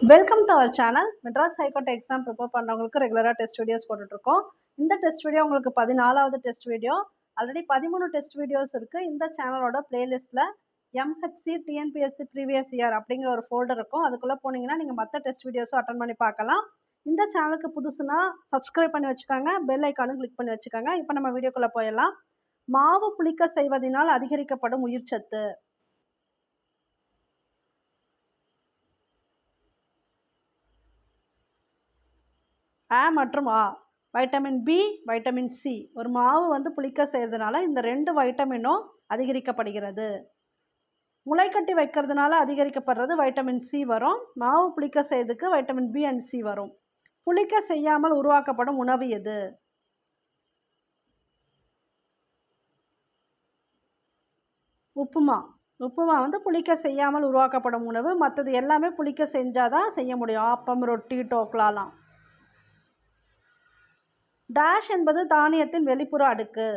Welcome to our channel Madras high court exam prepare பண்ணுறவங்களுக்கு ரெகுலராக test videos போட்டுட்ருக்கோம் இந்த டெஸ்ட் வீடியோ உங்களுக்கு பதினாலாவது டெஸ்ட் வீடியோ ஆல்ரெடி பதிமூணு டெஸ்ட் வீடியோஸ் இருக்குது இந்த சேனலோட பிளேலிஸ்ட்டில் எம்ஹெச்சி டிஎன்பிஎஸ்சி ப்ரீவியஸ் இயர் அப்படிங்கிற ஒரு ஃபோல்டர் இருக்கும். அதுக்குள்ளே போனீங்கன்னா நீங்கள் மற்ற டெஸ்ட் வீடியோஸும் அட்டன் பண்ணி பார்க்கலாம். இந்த சேனலுக்கு புதுசுனா சப்ஸ்கிரைப் பண்ணி வச்சுக்கோங்க. பெல் ஐக்கானும் கிளிக் பண்ணி வச்சுக்கோங்க. இப்போ நம்ம வீடியோக்குள்ளே போயிடலாம். மாவு புளிக்க செய்வதனால் அதிகரிக்கப்படும் உயிர்ச்சத்து ஆ மற்றும் ஆ வைட்டமின் பி வைட்டமின் சி ஒரு மாவு வந்து புளிக்க செய்கிறதுனால இந்த ரெண்டு வைட்டமினும் அதிகரிக்கப்படுகிறது. முளைக்கட்டி வைக்கிறதுனால அதிகரிக்கப்படுறது வைட்டமின் சி வரும். மாவு புளிக்க செய்யறதுக்கு வைட்டமின் பி அண்ட் சி வரும். புளிக்க செய்யாமல் உருவாக்கப்படும் உணவு எது? உப்புமா. உப்புமா வந்து புளிக்க செய்யாமல் உருவாக்கப்படும் உணவு. மற்றது எல்லாமே புளிக்க செஞ்சாதான் செய்ய முடியும். ஆப்பம் ரொட்டி டோக்லாலாம். டேஷ் என்பது தானியத்தின் வெளிப்புற அடுக்கு.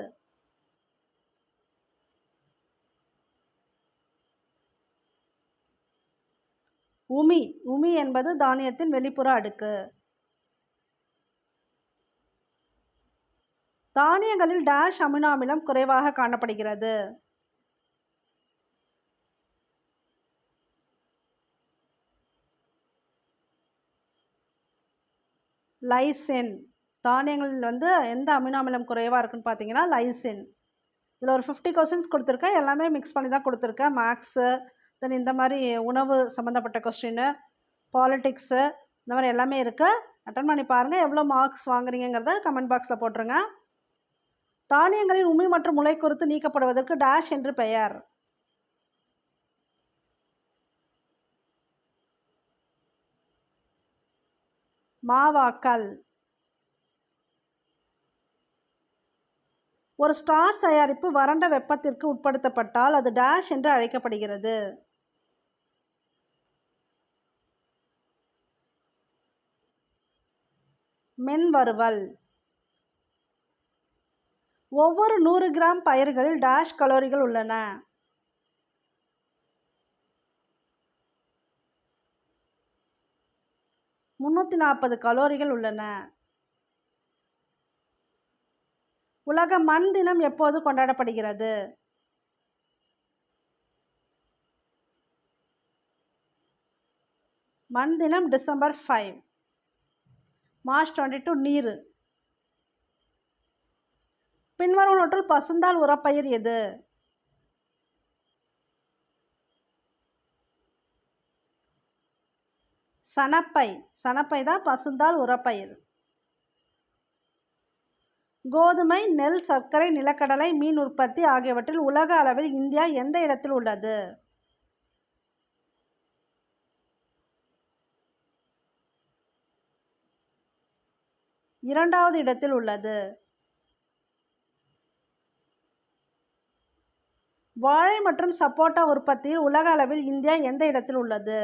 உமி உமி என்பது தானியத்தின் வெளிப்புற அடுக்கு. தானியங்களில் டேஷ் அமினோ அமிலம் குறைவாக காணப்படுகிறது. லைசின் தானியங்களில் வந்து எந்த அமினோ அமிலம் குறைவாக இருக்குன்னு பார்த்தீங்கன்னா லைசின். இதில் ஒரு ஃபிஃப்டி கொஸ்டின்ஸ் கொடுத்துருக்கேன். எல்லாமே மிக்ஸ் பண்ணி தான் கொடுத்துருக்கேன். மேக்ஸு தென் இந்த மாதிரி உணவு சம்மந்தப்பட்ட கொஸ்டின்னு பாலிட்டிக்ஸு இந்த மாதிரி எல்லாமே இருக்குது அட்டன் பண்ணி பாருங்கள் எவ்வளோ மார்க்ஸ் வாங்குறீங்கிறத கமெண்ட் பாக்ஸில் போட்டுருங்க. தானியங்களின் உமி மற்றும் முளை குறித்து நீக்கப்படுவதற்கு டேஷ் என்று பெயர். மாவாக்கல். ஒரு ஸ்டார் தயாரிப்பு வறண்ட வெப்பத்திற்கு உட்படுத்தப்பட்டால் அது டேஷ் என்று அழைக்கப்படுகிறது. மென் வறுவல் ஒவ்வொரு நூறு கிராம் பயிர்களில் டேஷ் கலோரிகள் உள்ளன. முன்னூற்றி நாற்பது கலோரிகள் உள்ளன. உலக மண் தினம் எப்போது கொண்டாடப்படுகிறது? மண் தினம் December five March twenty two நீர். பின்வரும் பின்வருவனற்றுள் பசுந்தால் உரப்பயிர் எது? சணப்பை சணப்பை தான் பசுந்தால் உரப்பயிர். கோதுமை நெல் சர்க்கரை நிலக்கடலை மீன் உற்பத்தி ஆகியவற்றில் உலக அளவில் இந்தியா எந்த இடத்தில் உள்ளது? இரண்டாவது இடத்தில் உள்ளது. வாழை மற்றும் சப்போட்டா உற்பத்தியில் உலக அளவில் இந்தியா எந்த இடத்தில் உள்ளது?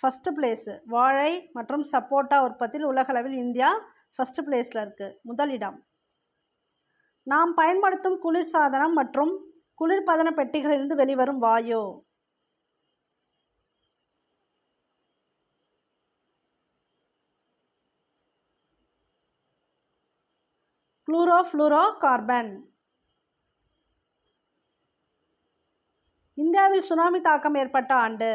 ஃபஸ்ட்டு பிளேஸு வாழை மற்றும் சப்போட்டா உற்பத்தியில் உலகளவில் இந்தியா ஃபஸ்ட்டு பிளேஸில் இருக்குது முதலிடம் நாம் பயன்படுத்தும் குளிர்சாதனம் மற்றும் குளிர்பதன பெட்டிகளிலிருந்து வெளிவரும் வாயு. குளூரோஃப்ளூரோ கார்பன் இந்தியாவில் சுனாமி தாக்கம் ஏற்பட்ட ஆண்டு.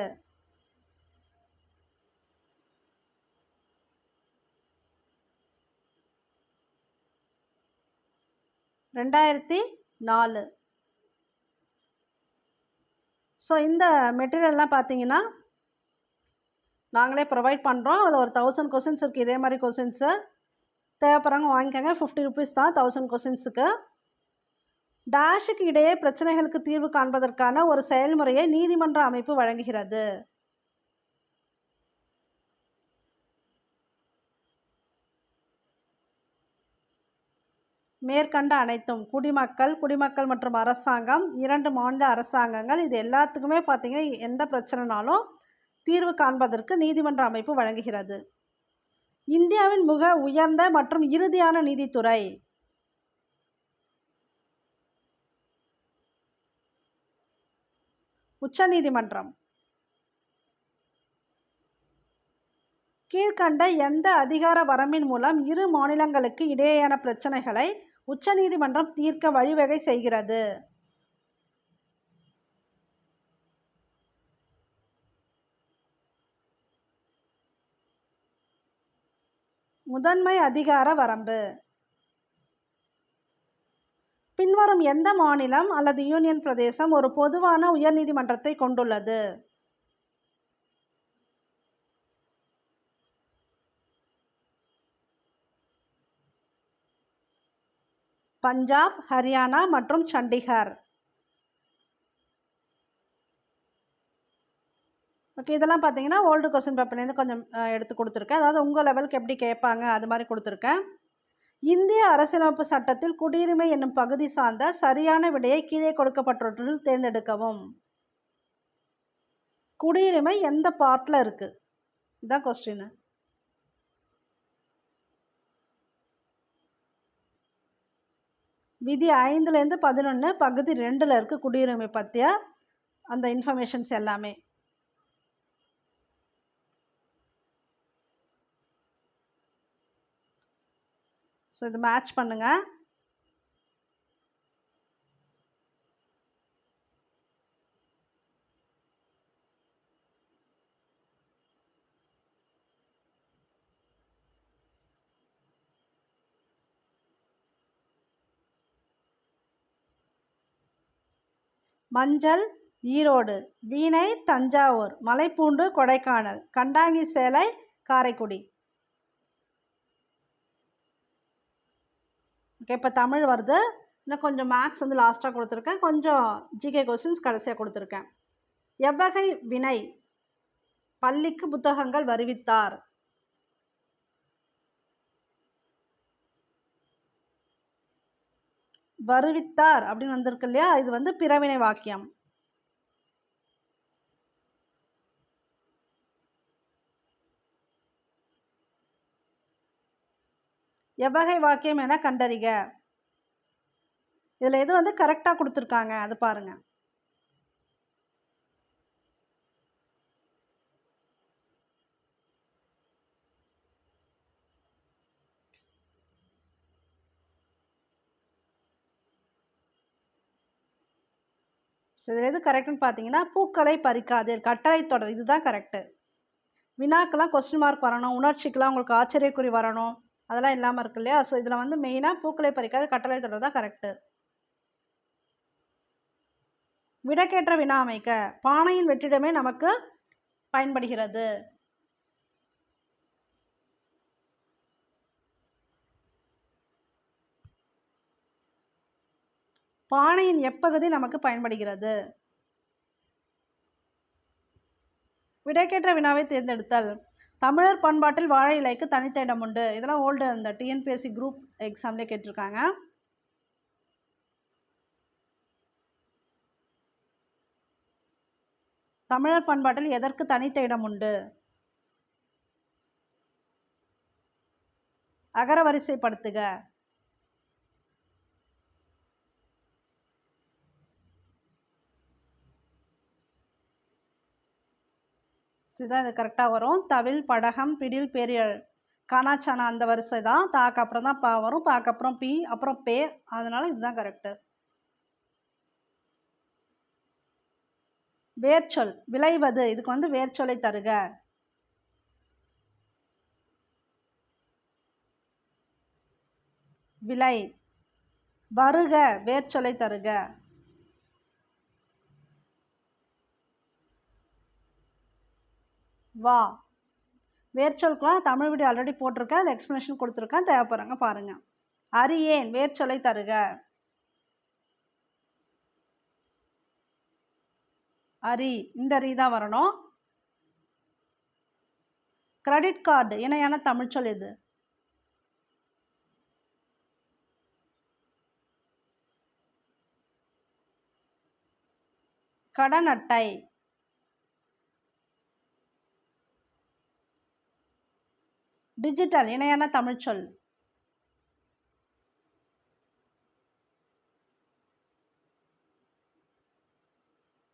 ரெண்டாயிரத்தி நாலு. ஸோ இந்த மெட்டீரியல்லாம் பார்த்தீங்கன்னா நாங்களே ப்ரொவைட் பண்ணுறோம் அதில் ஒரு தௌசண்ட் கொஷின்ஸ் இருக்குது இதே மாதிரி கொஷின்ஸு தேவைப்படுறவங்க வாங்கிக்கோங்க. ஃபிஃப்டி ருபீஸ் தான் தௌசண்ட் கொஷின்ஸுக்கு டேஷுக்கு இடையே பிரச்சனைகளுக்கு தீர்வு காண்பதற்கான ஒரு செயல்முறையை நீதிமன்ற அமைப்பு வழங்குகிறது. மேற்கண்ட அனைத்தும் குடிமக்கள் குடிமக்கள் மற்றும் அரசாங்கம் இரண்டு மாநில அரசாங்கங்கள் இது எல்லாத்துக்குமே பார்த்திங்கன்னா எந்த பிரச்சனைனாலும் தீர்வு காண்பதற்கு நீதிமன்ற அமைப்பு வழங்குகிறது. இந்தியாவின் மிக உயர்ந்த மற்றும் இறுதியான நீதித்துறை. உச்சநீதிமன்றம். கீழ்கண்ட எந்த அதிகார வரம்பின் மூலம் இரு மாநிலங்களுக்கு இடையேயான பிரச்சனைகளை உச்சநீதிமன்றம் தீர்க்க வழிவகை செய்கிறது. முதன்மை அதிகார வரம்பு. பின்வரும் எந்த மாநிலம் அல்லது யூனியன் பிரதேசம் ஒரு பொதுவான உயர்நீதிமன்றத்தை கொண்டுள்ளது? பஞ்சாப் ஹரியானா மற்றும் சண்டிகர். ஓகே இதெல்லாம் பார்த்தீங்கன்னா ஓல்டு கொஸ்டின் பேப்பர்லேருந்து கொஞ்சம் எடுத்து கொடுத்துருக்கேன். அதாவது உங்கள் லெவலுக்கு எப்படி கேட்பாங்க அது மாதிரி கொடுத்துருக்கேன். இந்திய அரசியலமைப்பு சட்டத்தில் குடியுரிமை என்னும் பகுதி சார்ந்த சரியான விடையை கீழே கொடுக்கப்பட்டவற்றில் தேர்ந்தெடுக்கவும். குடியுரிமை எந்த பார்ட்டில் இருக்குது இதுதான் கொஸ்டின் விதி ஐந்துலேருந்து பதினொன்று பகுதி ரெண்டில் இருக்க குடியுரிமை பற்றிய அந்த இன்ஃபர்மேஷன்ஸ் எல்லாமே. ஸோ இது மேட்ச் பண்ணுங்கள் மஞ்சள் ஈரோடு வீணை தஞ்சாவூர் மலைப்பூண்டு கொடைக்கானல் கண்டாங்கி சேலை காரைக்குடி. ஓகே இப்போ தமிழ் வருது. இன்னும் கொஞ்சம் மேக்ஸ் வந்து லாஸ்ட்டாக கொடுத்துருக்கேன். கொஞ்சம் ஜிகே கொஸ்டின்ஸ் கடைசியாக கொடுத்துருக்கேன். எவ்வகை வினை? பள்ளிக்கு புத்தகங்கள் வருவித்தார். வருவித்தார் அப்படின்னு வந்திருக்கு இல்லையா? இது வந்து பிறவினை வாக்கியம். எவ்வகை வாக்கியம் என கண்டறிக. இதில் எது வந்து கரெக்டாக கொடுத்துருக்காங்க? அது பாருங்கள் ஸோ இதில் எது கரெக்டுன்னு பார்த்தீங்கன்னா பூக்களை பறிக்காதீர் கட்டளை தொடர். இதுதான் கரெக்டு வினாக்கெல்லாம் கொஸ்டின் மார்க் வரணும் உணர்ச்சிக்கெல்லாம் உங்களுக்கு ஆச்சரியக்குறி வரணும். அதெல்லாம் இல்லாமல் இருக்கு இல்லையா? ஸோ இதில் வந்து மெயினாக பூக்களை பறிக்காத கட்டளை தொடர் தான் கரெக்டு விடக்கேற்ற வினா அமைக்க பானையின் வெற்றிடமே நமக்கு பயன்படுகிறது. பானையின் எப்பகுதி நமக்கு பயன்படுகிறது? விடைக்கேற்ற வினாவை தேர்ந்தெடுத்தல். தமிழர் பண்பாட்டில் வாழை இலைக்கு தனித்த இடம் உண்டு. இதெல்லாம் ஓல்டு அந்த டிஎன்பிஎஸ்சி குரூப் எக்ஸாம்லேயே கேட்டிருக்காங்க. தமிழர் பண்பாட்டில் எதற்கு தனித்த இடம் உண்டு? அகர வரிசைப்படுத்துக. இதுதான் இது கரெக்டாக வரும். தவில் படகம் பிடில் பெரியல். கானாச்சானா அந்த வரிசை தான் தாக்கு அப்புறம் தான் பா வரும். பாக்கு அப்புறம் பி அப்புறம் பே. அதனால இதுதான் கரெக்டு வேர்ச்சொல். விளைவது. இதுக்கு வந்து வேர்ச்சொல்லை தருக. விலை. வருக. வேர்ச்சொலை தருக. வா. வேர்ச்சொல்குலாம் தமிழ் வீடியோ ஆல்ரெடி போட்டிருக்கேன். அது எக்ஸ்ப்ளனேஷன் கொடுத்துருக்கேன். தேவைப்படுறாங்க பாருங்கள் அரியேன் வேர்ச்சொலை தருக. அரி. இந்த அரி தான் வரணும். கிரெடிட் கார்டு இணையான தமிழ்ச்சொல் இது. கடன் அட்டை. டிஜிட்டல் இணையான தமிழ்ச்சொல்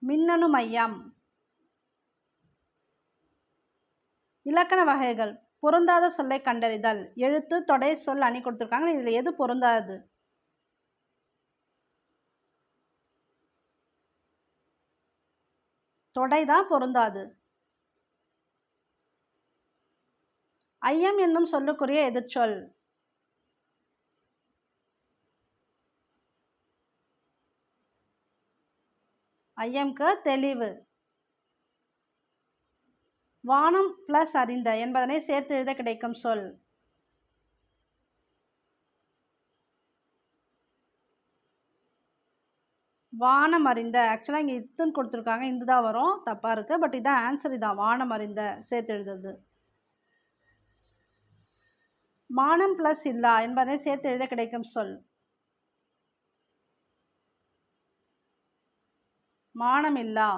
மின்னணு மையம். இலக்கண வகைகள் பொருந்தாத சொல்லை கண்டறிதல். எழுத்து தொடை சொல் அணி கொடுத்துருக்காங்க. இதில் எது பொருந்தாது? தொடை தான் பொருந்தாது. ஐயம் என்னும் சொல்லுக்குரிய எதிர்ச்சொல். ஐயம்க்கு தெளிவு. வானம் பிளஸ் அறிந்த என்பதனை சேர்த்து எழுத கிடைக்கும் சொல். வானம் அறிந்த. ஆக்சுவலாக இங்கே இத்துன்னு கொடுத்துருக்காங்க. இந்த தான் வரும். தப்பாக இருக்குது பட் இதான் ஆன்சர் இதான் வானம் அறிந்த. சேர்த்து எழுதுறது. மானம் பிளஸ் இல்லா என்பதை சேர்த்து எழுத கிடைக்கும் சொல். மானம் இல்லா.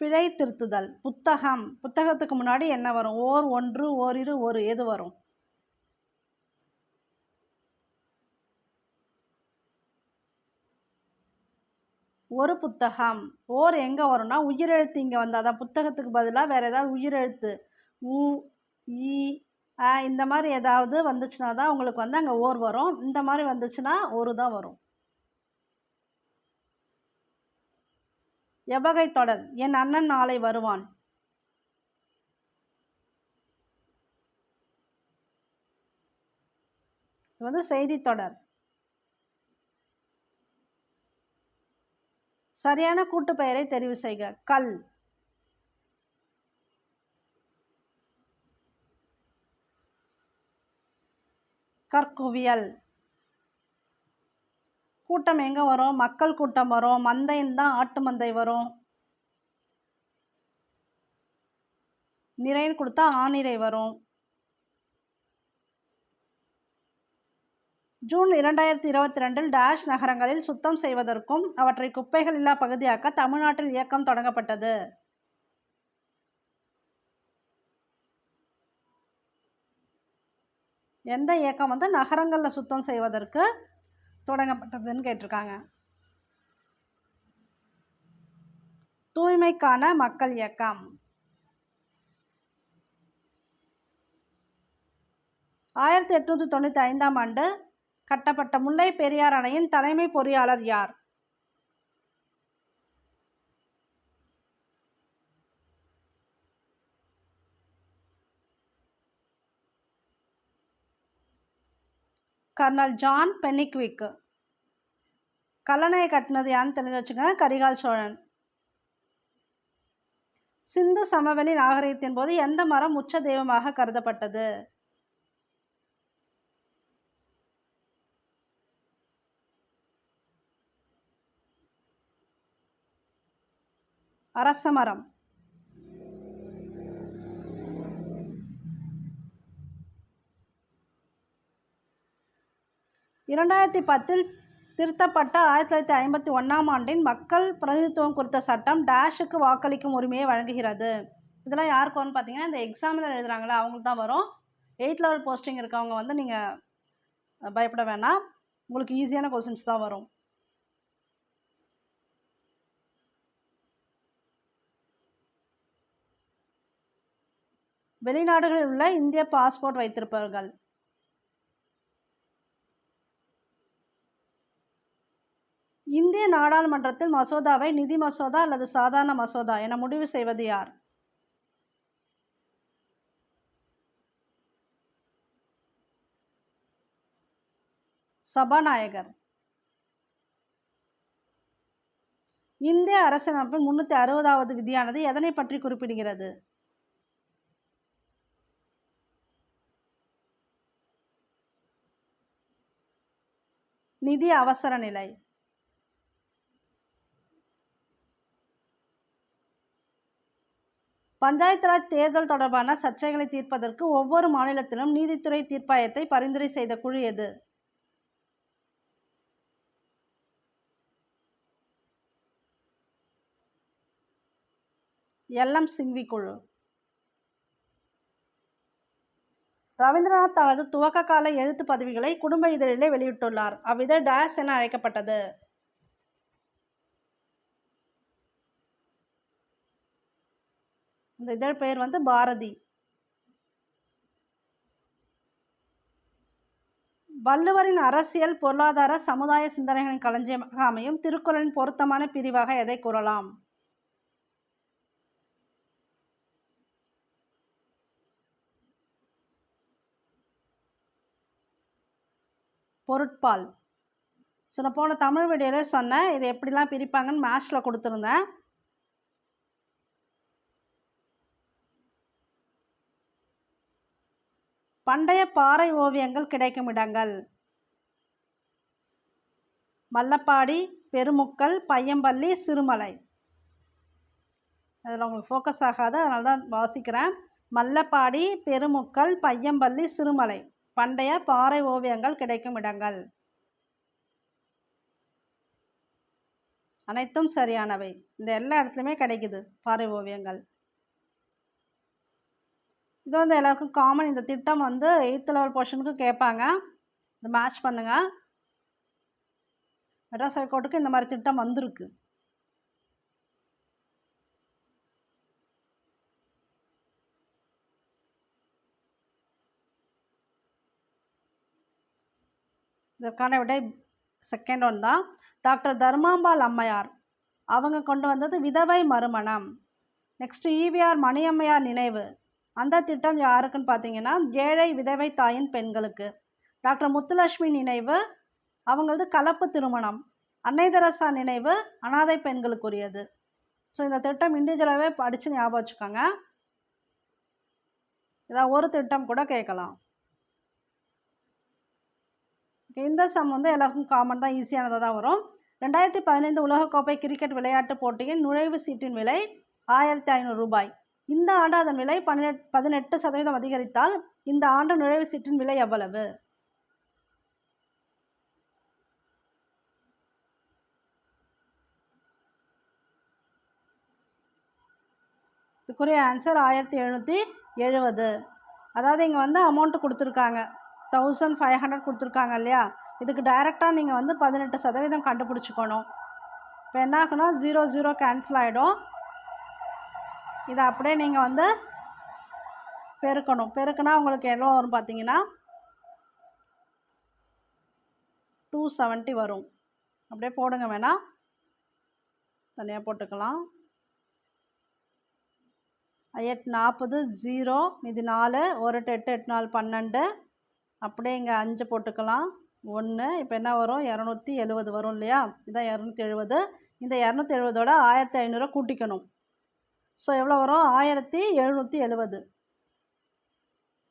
பிழை திருத்துதல் புத்தகம். புத்தகத்துக்கு முன்னாடி என்ன வரும்? ஓர் ஒன்று ஓரிரு ஒரு எது வரும்? ஒரு புத்தகம். ஓர் எங்கே வரும்னா உயிரெழுத்து இங்கே வந்தால் தான். புத்தகத்துக்கு பதிலாக வேறு ஏதாவது உயிரெழுத்து. உ ஈ ஆ இந்த மாதிரி ஏதாவது வந்துச்சுன்னா தான் உங்களுக்கு வந்து அங்கே ஓர் வரும். இந்த மாதிரி வந்துச்சுன்னா ஒரு தான் வரும். எவ்வகை தொடர்? என் அண்ணன் நாளை வருவான். இது வந்து செய்தி தொடர். சரியான கூட்டு பெயரை தெரிவு செய்க. கல். கற்குவியல். கூட்டம் எங்கே வரும்? மக்கள் கூட்டம் வரும். மந்தைன்னு தான் ஆட்டு மந்தை வரும். நிறைன்னு கொடுத்தா ஆணிரை வரும். ஜூன் இரண்டாயிரத்தி இருபத்தி ரெண்டில் டேஷ் நகரங்களில் சுத்தம் செய்வதற்கும் அவற்றை குப்பைகள் இல்லா பகுதியாக்க தமிழ்நாட்டில் இயக்கம் தொடங்கப்பட்டது. எந்த இயக்கம் வந்து நகரங்களில் சுத்தம் செய்வதற்கு தொடங்கப்பட்டதுன்னு கேட்டிருக்காங்க. தூய்மைக்கான மக்கள் இயக்கம். ஆயிரத்தி எட்நூற்றி தொண்ணூற்றி ஐந்தாம் ஆண்டு கட்டப்பட்ட முல்லை பெரியார் அணையின் தலைமை பொறியாளர் யார்? கர்னல் ஜான் பெனிக்விக் கல்லணையை கட்டினது யாருன்னு தெரிஞ்சு வச்சுக்கோங்க கரிகால் சோழன். சிந்து சமவெளி நாகரிகத்தின் போது எந்த மரம் உச்ச தெய்வமாக கருதப்பட்டது? அரசமரம் இரண்டாயிரத்தி பத்தில் திருத்தப்பட்ட ஆயிரத்தி தொள்ளாயிரத்தி ஐம்பத்தி ஒன்றாம் ஆண்டின் மக்கள் பிரதிநிதித்துவம் குறித்த சட்டம் டேஷுக்கு வாக்களிக்கும் உரிமையை வழங்குகிறது. இதெல்லாம் யாருக்கு வரும்னு பார்த்தீங்கன்னா இந்த எக்ஸாமில் எழுதுகிறாங்களே அவங்களுக்கு தான் வரும். எயித் லெவல் போஸ்டிங் இருக்கவங்க வந்து நீங்கள் பயப்பட வேணாம். உங்களுக்கு ஈஸியான கொஸ்டின்ஸ் தான் வரும். வெளிநாடுகளில் உள்ள இந்திய பாஸ்போர்ட் வைத்திருப்பவர்கள். இந்திய நாடாளுமன்றத்தில் மசோதாவை நிதி மசோதா அல்லது சாதாரண மசோதா என முடிவு செய்வது யார்? சபாநாயகர். இந்திய அரசியலமைப்பின் முன்னூற்றி அறுபதாவது விதியானது எதனை பற்றி குறிப்பிடுகிறது? நிதி அவசர நிலை. பஞ்சாயத்து ராஜ் தேர்தல் தொடர்பான சர்ச்சைகளை தீர்ப்பதற்கு ஒவ்வொரு மாநிலத்திலும் நீதித்துறை தீர்ப்பாயத்தை பரிந்துரை செய்த குழு எது? எல்எம் சிங்வி குழு. ரவீந்திரநாத் தனது துவக்க கால எழுத்து பதிவுகளை குடும்ப இதழிலே வெளியிட்டுள்ளார். அவ்விதழ் டேஷ் என அழைக்கப்பட்டது. இந்த இதழ் பெயர் வந்து பாரதி. வள்ளுவரின் அரசியல் பொருளாதார சமுதாய சிந்தனைகளின் களஞ்சியமாக அமையும். திருக்குறளின் பொருத்தமான பிரிவாக எதை கூறலாம்? பொருட்பால். ஸோ நான் போன தமிழ் வீடியோவில் சொன்னேன் இதை எப்படிலாம் பிரிப்பாங்கன்னு மேட்ச்சில் கொடுத்துருந்தேன். பண்டைய பாறை ஓவியங்கள் கிடைக்கும் இடங்கள். மல்லப்பாடி பெருமுக்கல் பையம்பள்ளி சிறுமலை. அதில் உங்களுக்கு ஃபோக்கஸ் ஆகாது அதனால தான் வாசிக்கிறேன். மல்லப்பாடி பெருமுக்கல் பையம்பள்ளி சிறுமலை. பண்டைய பாறை ஓவியங்கள் கிடைக்கும் இடங்கள். அனைத்தும் சரியானவை. இந்த எல்லா இடத்துலையுமே கிடைக்குது பாறை ஓவியங்கள். இது வந்து எல்லாருக்கும் காமன் இந்த திட்டம் வந்து எயித்து லெவல் போர்ஷனுக்கு கேட்பாங்க. இந்த மேட்ச் பண்ணுங்கள் மெட்ராஸ் ஹைகோர்ட்டுக்கு இந்த மாதிரி திட்டம் வந்திருக்கு. இதற்கான விடை செகண்ட் ஒன் தான். டாக்டர் தர்மாம்பாள் அம்மையார். அவங்க கொண்டு வந்தது விதவை மறுமணம். நெக்ஸ்ட் ஈவிஆர் மணியம்மையார் நினைவு. அந்த திட்டம் யாருக்குன்னு பார்த்தீங்கன்னா ஏழை விதவை தாயின் பெண்களுக்கு. டாக்டர் முத்துலட்சுமி நினைவு அவங்களது கலப்பு திருமணம். அன்னை தெரசா நினைவு அனாதை பெண்களுக்குரியது. ஸோ இந்த திட்டம் இண்டிவிஜுவலாகவே படித்து ஞாபகம் வச்சுக்கோங்க. இதான் ஒரு திட்டம் கூட கேட்கலாம். இந்த சம் வந்து எல்லாருக்கும் காமன் தான் ஈஸியானதாக தான் வரும். ரெண்டாயிரத்தி பதினைந்து உலகக்கோப்பை கிரிக்கெட் விளையாட்டு போட்டியின் நுழைவு சீட்டின் விலை ஆயிரத்தி ஐநூறு ரூபாய். இந்த ஆண்டு அதன் விலை பன்னிரெட் பதினெட்டு சதவீதம் அதிகரித்தால் இந்த ஆண்டு நுழைவு சீட்டின் விலை எவ்வளவு? இதுக்குரிய ஆன்சர் ஆயிரத்தி எழுநூற்றி எழுபது. அதாவது இங்கே வந்து அமௌண்ட்டு கொடுத்துருக்காங்க. தௌசண்ட் ஃபைவ் ஹண்ட்ரட் கொடுத்துருக்காங்க இல்லையா? இதுக்கு டைரெக்டாக நீங்கள் வந்து பதினெட்டு சதவீதம் கண்டுபிடிச்சிக்கணும். இப்போ என்ன ஆகுனா ஜீரோ ஜீரோ கேன்சல் ஆகிடும் இதை அப்படியே நீங்கள் வந்து பெருக்கணும். பெருக்குனா உங்களுக்கு எவ்வளோ வரும் பார்த்தீங்கன்னா டூ செவன்ட்டி வரும். அப்படியே போடுங்க வேணாம் தனியாக போட்டுக்கலாம். எட்டு நாற்பது ஜீரோ இது நாலு ஒரு எட்டு எட்டு எட்டு நாலு பன்னெண்டு. அப்படியே இங்கே அஞ்சு போட்டுக்கலாம். ஒன்று இப்போ என்ன வரும்? இரநூத்தி எழுபது வரும் இல்லையா? இதான் இரநூத்தி எழுபது இந்த இரநூத்தி எழுபதோட ஆயிரத்தி ஐநூறுரூவா கூட்டிக்கணும். ஸோ எவ்வளோ வரும்? ஆயிரத்தி எழுநூற்றி எழுபது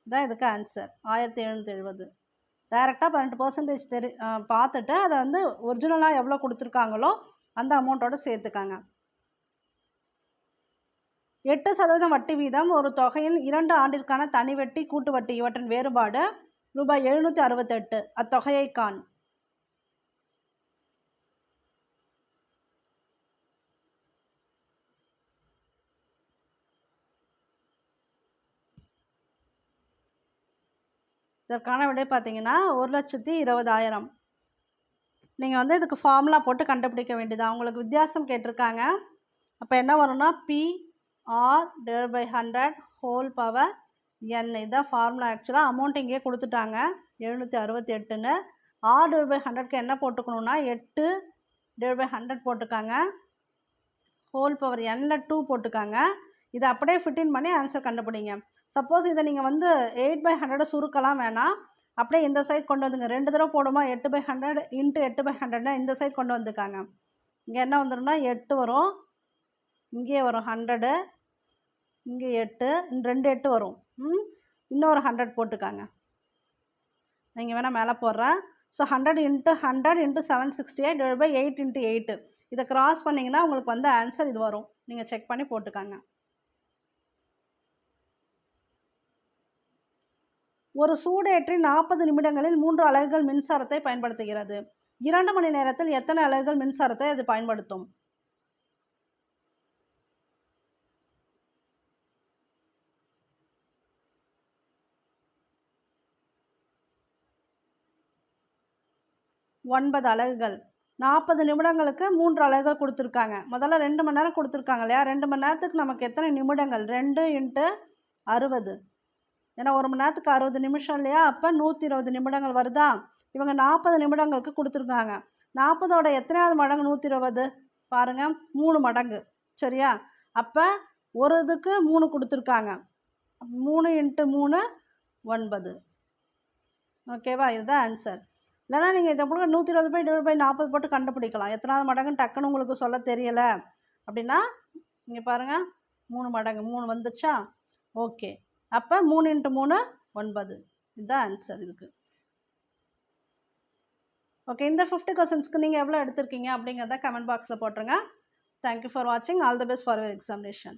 இதான் இதுக்கு ஆன்சர் ஆயிரத்தி எழுநூற்றி எழுபது டைரெக்டாக பன்னெண்டு பர்சன்டேஜ் தெரி பார்த்துட்டு அதை வந்து ஒரிஜினலாக எவ்வளோ கொடுத்துருக்காங்களோ அந்த அமௌண்ட்டோடு சேர்த்துக்காங்க. எட்டு சதவீதம் வட்டி வீதம் ஒரு தொகையின் இரண்டு ஆண்டிற்கான தனி வட்டி கூட்டு வட்டி இவற்றின் வேறுபாடு ரூபாய் எழுநூற்றி அறுபத்தெட்டு. அத்தொகையை காண். இதற்கான விடை பார்த்தீங்கன்னா ஒரு லட்சத்தி இருபதாயிரம். நீங்கள் வந்து இதுக்கு ஃபார்முலா போட்டு கண்டுபிடிக்க வேண்டியது உங்களுக்கு வித்தியாசம் கேட்டிருக்காங்க. அப்போ என்ன வரும்னா P R divide by hundred whole power N இதான் ஃபார்முலா ஆக்சுவலாக அமௌண்ட் இங்கே கொடுத்துட்டாங்க. எழுநூற்றி அறுபத்தி எட்டுன்னு. ஆர் டிவைட் பை ஹண்ட்ரட்க்கு என்ன போட்டுக்கணுன்னா எட்டு டிவைட் பை ஹண்ட்ரட் போட்டுக்காங்க. ஹோல் பவர் எண்ணில் டூ போட்டுக்காங்க. இதை அப்படியே ஃபிட்டின் பண்ணி ஆன்சர் கண்டுபிடிங்க. சப்போஸ் இதை நீங்கள் வந்து எயிட் பை ஹண்ட்ரடை சுருக்கலாம் வேணாம். அப்படியே இந்த சைட் கொண்டு வந்துங்க ரெண்டு தடவை போடுமா? எட்டு பை ஹண்ட்ரட் இன்ட்டு எட்டு பை ஹண்ட்ரட்னா இந்த சைட் கொண்டு வந்துக்காங்க. இங்கே என்ன வந்துடும்னா எட்டு வரும். இங்கே வரும் ஹண்ட்ரடு இங்கே எட்டு ரெண்டு எட்டு வரும். ம்? இன்னொரு ஹண்ட்ரட் போட்டுக்காங்க. நீங்கள் வேணால் மேலே போடுறேன் so hundred into hundred into seven sixty eight divide by eight into eight இதை க்ராஸ் பண்ணிங்கன்னா உங்களுக்கு வந்து ஆன்சர் இது வரும். நீங்கள் செக் பண்ணி போட்டுக்காங்க. ஒரு சூடேற்றி நாற்பது நிமிடங்களில் மூன்று அலகுகள் மின்சாரத்தை பயன்படுத்துகிறது. இரண்டு மணி நேரத்தில் எத்தனை அலகுகள் மின்சாரத்தை அது பயன்படுத்தும்? ஒன்பது அலகுகள். நாற்பது நிமிடங்களுக்கு மூன்று அலகுகள் கொடுத்துருக்காங்க. முதல்ல ரெண்டு மணி நேரம் கொடுத்துருக்காங்க இல்லையா? ரெண்டு மணி நேரத்துக்கு நமக்கு எத்தனை நிமிடங்கள்? ரெண்டு இன்ட்டு அறுபது. ஏன்னா ஒரு மணி நேரத்துக்கு அறுபது நிமிஷம் இல்லையா? அப்போ நூற்றி இருபது நிமிடங்கள் வருதா? இவங்க நாற்பது நிமிடங்களுக்கு கொடுத்துருக்காங்க. நாற்பதோட எத்தனையாவது மடங்கு? நூற்றி இருபது. பாருங்கள் மூணு மடங்கு. சரியா? அப்போ ஒரு இதுக்கு மூணு கொடுத்துருக்காங்க. மூணு இன்ட்டு மூணு ஒன்பது. ஓகேவா? இதுதான் ஆன்சர் இல்லைனா நீங்கள் இதை கூட நூற்றி இருபது பை டிவைட் பை நாற்பது போட்டு கண்டுபிடிக்கலாம். எத்தனாவது மடங்குன்னு டக்குன்னு உங்களுக்கு சொல்ல தெரியலை. அப்படின்னா இங்கே பாருங்கள் மூணு மடங்கு மூணு வந்துச்சா ஓகே. அப்போ மூணு இன்ட்டு மூணு ஒன்பது. இதுதான் ஆன்சர் இதுக்கு. ஓகே இந்த ஃபிஃப்டி கொஸ்டின்ஸ்க்கு நீங்கள் எவ்வளோ எடுத்திருக்கீங்க அப்படிங்கிறத கமெண்ட் பாக்ஸில் போட்டுருங்க. தேங்க்யூ ஃபார் வாட்சிங் all the best for your examination